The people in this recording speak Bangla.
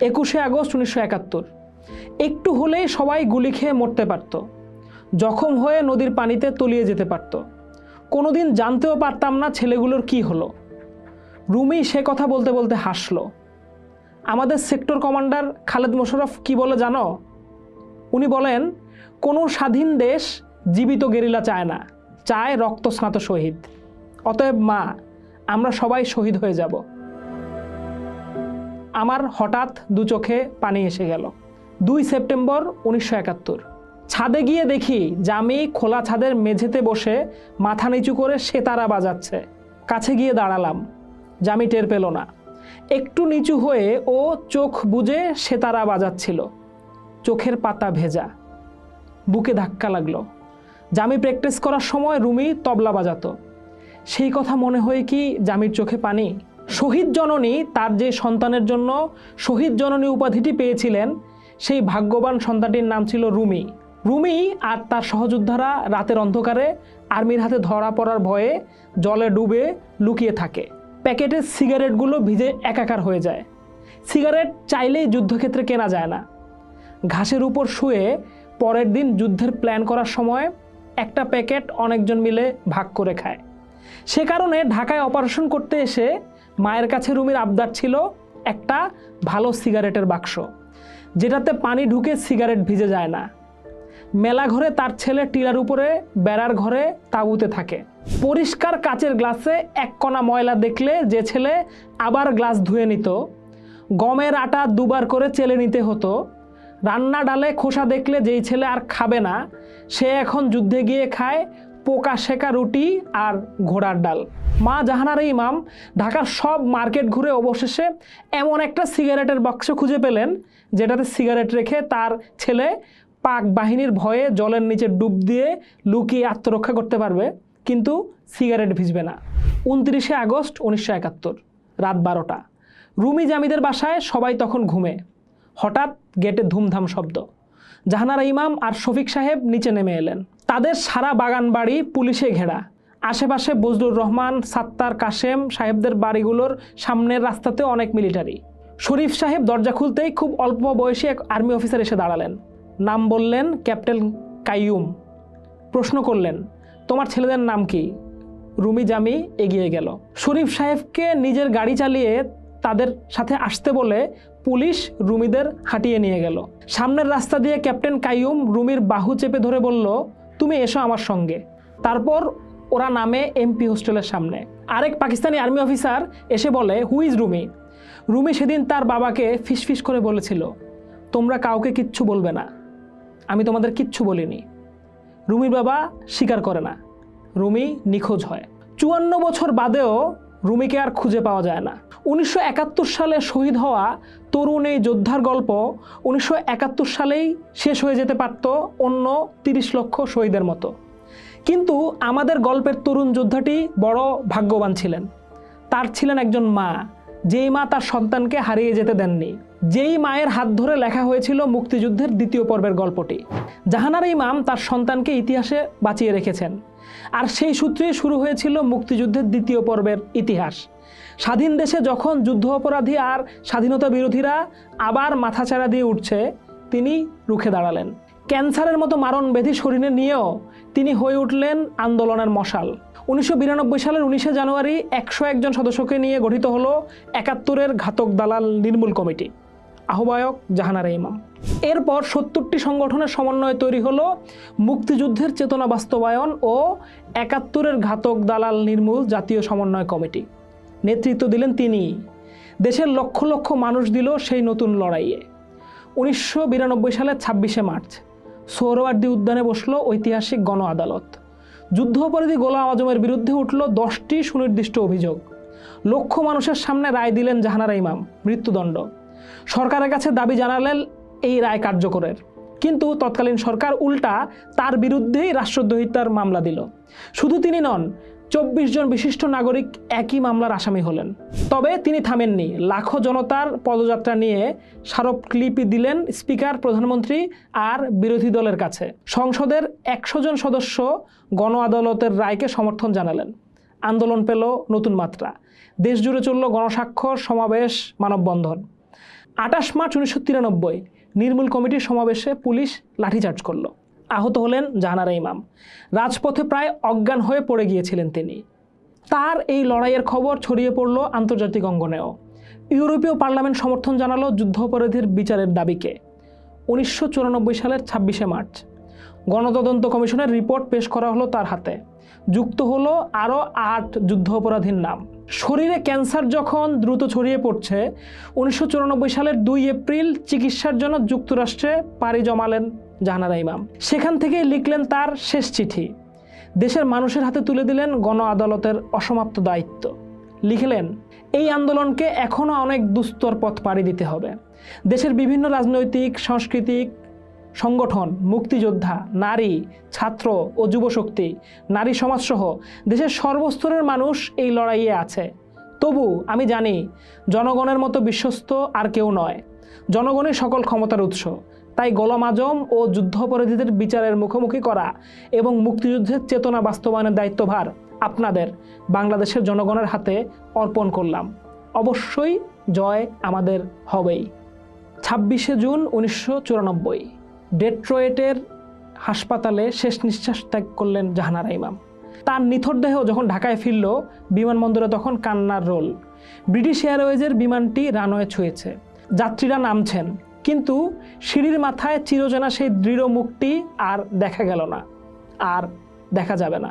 একুশে আগস্ট উনিশশো একাত্তর। একটু হলেই সবাই গুলি খেয়ে মরতে পারত। জখম হয়ে নদীর পানিতে তলিয়ে যেতে পারত। কোনোদিন জানতেও পারতাম না ছেলেগুলোর কি হলো। রুমি সে কথা বলতে বলতে হাসলো। আমাদের সেক্টর কমান্ডার খালেদ মোশাররফ কি বলে জানো? উনি বলেন, কোনো স্বাধীন দেশ জীবিত গেরিলা চায় না, চায় রক্তস্নাত শহীদ। অতএব মা, আমরা সবাই শহীদ হয়ে যাব। আমার হঠাৎ দু চোখে পানি এসে গেল। দুই সেপ্টেম্বর উনিশশো একাত্তর। ছাদে গিয়ে দেখি জামি খোলা ছাদের মেঝেতে বসে মাথা নিচু করে সেতারা বাজাচ্ছে। কাছে গিয়ে দাঁড়ালাম। জামি টের পেল না। একটু নিচু হয়ে ও চোখ বুজে সেতারা বাজাচ্ছিল। চোখের পাতা ভেজা। বুকে ধাক্কা লাগল। জামি প্র্যাকটিস করার সময় রুমি তবলা বাজাতো। সেই কথা মনে হয় কি জামির চোখে পানি? শহীদ জননী তার যে সন্তানের জন্য শহীদ জননী উপাধিটি পেয়েছিলেন, সেই ভাগ্যবান সন্তানটির নাম ছিল রুমি। রুমি আর তার সহযোদ্ধারা রাতের অন্ধকারে আর্মির হাতে ধরা পড়ার ভয়ে জলে ডুবে লুকিয়ে থাকে। প্যাকেটের সিগারেটগুলো ভিজে একাকার হয়ে যায়। সিগারেট চাইলেই যুদ্ধক্ষেত্রে কেনা যায় না। ঘাসের উপর শুয়ে পরের দিন যুদ্ধের প্ল্যান করার সময় একটা প্যাকেট অনেকজন মিলে ভাগ করে খায়। সে কারণে ঢাকায় অপারেশন করতে এসে মায়ের কাছে রুমির আবদার ছিল একটা ভালো সিগারেটের বাক্স, যেটাতে পানি ঢুকে সিগারেট ভিজে যায় না। মেলা ঘরে তার ছেলে টিলার উপরে বেড়ার ঘরে তাঁবুতে থাকে। পরিষ্কার কাচের গ্লাসে এক কণা ময়লা দেখলে যে ছেলে আবার গ্লাস ধুয়ে নিত। গমের আটা দুবার করে চেলে নিতে হতো। রান্না ডালে খোসা দেখলে যেই ছেলে আর খাবে না, সে এখন যুদ্ধে গিয়ে খায় পোকা শেখা রুটি আর ঘোড়ার ডাল। মা জাহানারা ইমাম ঢাকার সব মার্কেট ঘুরে অবশেষে এমন একটা সিগারেটের বাক্স খুঁজে পেলেন, যেটাতে সিগারেট রেখে তার ছেলে পাক বাহিনীর ভয়ে জলের নিচে ডুব দিয়ে লুকিয়ে আত্মরক্ষা করতে পারবে, কিন্তু সিগারেট ভিজবে না। উনত্রিশে আগস্ট উনিশশো একাত্তর, রাত বারোটা। রুমি জামিদের বাসায় সবাই তখন ঘুমে। হঠাৎ গেটে ধুমধাম শব্দ। জাহানারা ইমাম আর শফিক সাহেব নিচে নেমে এলেন। তাদের সারা বাগান বাড়ি পুলিশে ঘেরা। আশেপাশে বজলুর রহমান, সাত্তার কাশেম সাহেবদের বাড়িগুলোর সামনের রাস্তাতে অনেক মিলিটারি। শরীফ সাহেব দরজা খুলতেই খুব অল্প বয়সী এক আর্মি অফিসার এসে দাঁড়ালেন। নাম বললেন ক্যাপ্টেন কাইয়ুম। প্রশ্ন করলেন, তোমার ছেলেদের নাম কি? রুমি জামি এগিয়ে গেল। শরীফ সাহেবকে নিজের গাড়ি চালিয়ে তাদের সাথে আসতে বলে পুলিশ রুমিদের হাঁটিয়ে নিয়ে গেল। সামনের রাস্তা দিয়ে ক্যাপ্টেন কাইয়ুম রুমির বাহু চেপে ধরে বলল তুমি এসো আমার সঙ্গে। তারপর ওরা নামে এমপি হোস্টেলের সামনে। আরেক পাকিস্তানি আর্মি অফিসার এসে বলে হু ইজ রুমি রুমি সেদিন তার বাবাকে ফিসফিস করে বলেছিল, তোমরা কাউকে কিচ্ছু বলবে না। আমি তোমাদের কিচ্ছু বলিনি। রুমির বাবা স্বীকার করে না। রুমি নিখোঁজ হয়। চুয়ান্ন বছর বাদেও রুমিকে আর খুঁজে পাওয়া যায় না। উনিশশো একাত্তর সালে শহীদ হওয়া তরুণ এই যোদ্ধার গল্প উনিশশো একাত্তর সালেই শেষ হয়ে যেতে পারত অন্য তিরিশ লক্ষ শহীদের মতো। কিন্তু আমাদের গল্পের তরুণ যোদ্ধাটি বড় ভাগ্যবান ছিলেন। তার ছিলেন একজন মা, যেই মা তার সন্তানকে হারিয়ে যেতে দেননি। যেই মায়ের হাত ধরে লেখা হয়েছিল মুক্তিযুদ্ধের দ্বিতীয় পর্বের গল্পটি। জাহানারা ইমাম তার সন্তানকে ইতিহাসে বাঁচিয়ে রেখেছেন। আর সেই সূত্রেই শুরু হয়েছিল মুক্তিযুদ্ধের দ্বিতীয় পর্বের ইতিহাস। স্বাধীন দেশে যখন যুদ্ধ অপরাধী আর স্বাধীনতা বিরোধীরা আবার মাথাচাড়া দিয়ে উঠছে, তিনি রুখে দাঁড়ালেন। ক্যান্সারের মতো মারণ ব্যাধি শরীরে নিয়েও তিনি হয়ে উঠলেন আন্দোলনের মশাল। উনিশশো বিরানব্বই সালের উনিশে জানুয়ারি একশো একজন সদস্যকে নিয়ে গঠিত হলো একাত্তরের ঘাতক দালাল নির্মূল কমিটি। আহ্বায়ক জাহানারা ইমাম। এরপর সত্তরটি সংগঠনের সমন্বয়ে তৈরি হলো মুক্তিযুদ্ধের চেতনা বাস্তবায়ন ও একাত্তরের ঘাতক দালাল নির্মূল জাতীয় সমন্বয় কমিটি। নেতৃত্ব দিলেন তিনি। দেশের লক্ষ লক্ষ মানুষ দিল সেই নতুন লড়াইয়ে। উনিশশো বিরানব্বই সালের ছাব্বিশে মার্চ, সোহরওয়ার্দী উদ্যানে বসল ঐতিহাসিক গণ আদালত। যুদ্ধাপরাধী গোলাম আজমের বিরুদ্ধে উঠল দশটি সুনির্দিষ্ট অভিযোগ। লক্ষ মানুষের সামনে রায় দিলেন জাহানারা ইমাম, মৃত্যুদণ্ড। সরকারের কাছে দাবি জানালেন এই রায় কার্যকরের। কিন্তু তৎকালীন সরকার উল্টা তার বিরুদ্ধেই রাষ্ট্রদ্রোহিতার মামলা দিল। শুধু তিনি নন চব্বিশ জন বিশিষ্ট নাগরিক একই মামলার আসামি হলেন। তবে তিনি থামেননি। লাখো জনতার পদযাত্রা নিয়ে স্মারকলিপি দিলেন স্পিকার, প্রধানমন্ত্রী আর বিরোধী দলের কাছে। সংসদের একশো জন সদস্য গণ আদালতের রায়কে সমর্থন জানালেন। আন্দোলন পেল নতুন মাত্রা। দেশ জুড়ে চলল গণস্বাক্ষর সমাবেশ মানববন্ধন। আঠাশ মার্চ উনিশশো তিরানব্বই নির্মূল কমিটির সমাবেশে পুলিশ লাঠিচার্জ করল। আহত হলেন জাহানারা ইমাম। রাজপথে প্রায় অজ্ঞান হয়ে পড়ে গিয়েছিলেন তিনি। তার এই লড়াইয়ের খবর ছড়িয়ে পড়ল আন্তর্জাতিক অঙ্গনেও। ইউরোপীয় পার্লামেন্ট সমর্থন জানালো যুদ্ধাপরাধীর বিচারের দাবিকে। উনিশশো চুরানব্বই সালের ছাব্বিশে মার্চ। গণতদন্ত কমিশনের রিপোর্ট পেশ করা হলো তার হাতে। যুক্ত হলো আরও আট যুদ্ধ অপরাধীর নাম। শরীরে ক্যান্সার যখন দ্রুত ছড়িয়ে পড়ছে, উনিশশো চুরানব্বই সালের দুই এপ্রিল চিকিৎসার জন্য যুক্তরাষ্ট্রে পাড়ি জমালেন জাহানারা ইমাম। সেখান থেকেই লিখলেন তার শেষ চিঠি। দেশের মানুষের হাতে তুলে দিলেন গণ আদালতের অসমাপ্ত দায়িত্ব। লিখলেন, এই আন্দোলনকে এখনও অনেক দুস্তর পথ পাড়ি দিতে হবে। দেশের বিভিন্ন রাজনৈতিক, সাংস্কৃতিক সংগঠন, মুক্তিযোদ্ধা, নারী, ছাত্র ও যুবশক্তি, নারী সমাজসহ দেশের সর্বস্তরের মানুষ এই লড়াইয়ে আছে। তবু আমি জানি, জনগণের মতো বিশ্বস্ত আর কেউ নয়। জনগণই সকল ক্ষমতার উৎস। তাই গোলাম আজম ও যুদ্ধাপরাধীদের বিচারের মুখোমুখি করা এবং মুক্তিযুদ্ধের চেতনা বাস্তবায়নের দায়িত্বভার আপনাদের, বাংলাদেশের জনগণের হাতে অর্পণ করলাম। অবশ্যই জয় আমাদের হবেই। ছাব্বিশে জুন উনিশশো চুরানব্বই। ডেট্রয়েটের হাসপাতালে শেষ নিঃশ্বাস ত্যাগ করলেন জাহানারা ইমাম। তার নিথর দেহ যখন ঢাকায় ফিরল, বিমানবন্দরে তখন কান্নার রোল। ব্রিটিশ এয়ারওয়েজের বিমানটি রানওয়ে ছুঁয়েছে। যাত্রীরা নামছেন, কিন্তু সিঁড়ির মাথায় চিরচেনা সেই দৃঢ় মুখটি আর দেখা গেল না, আর দেখা যাবে না।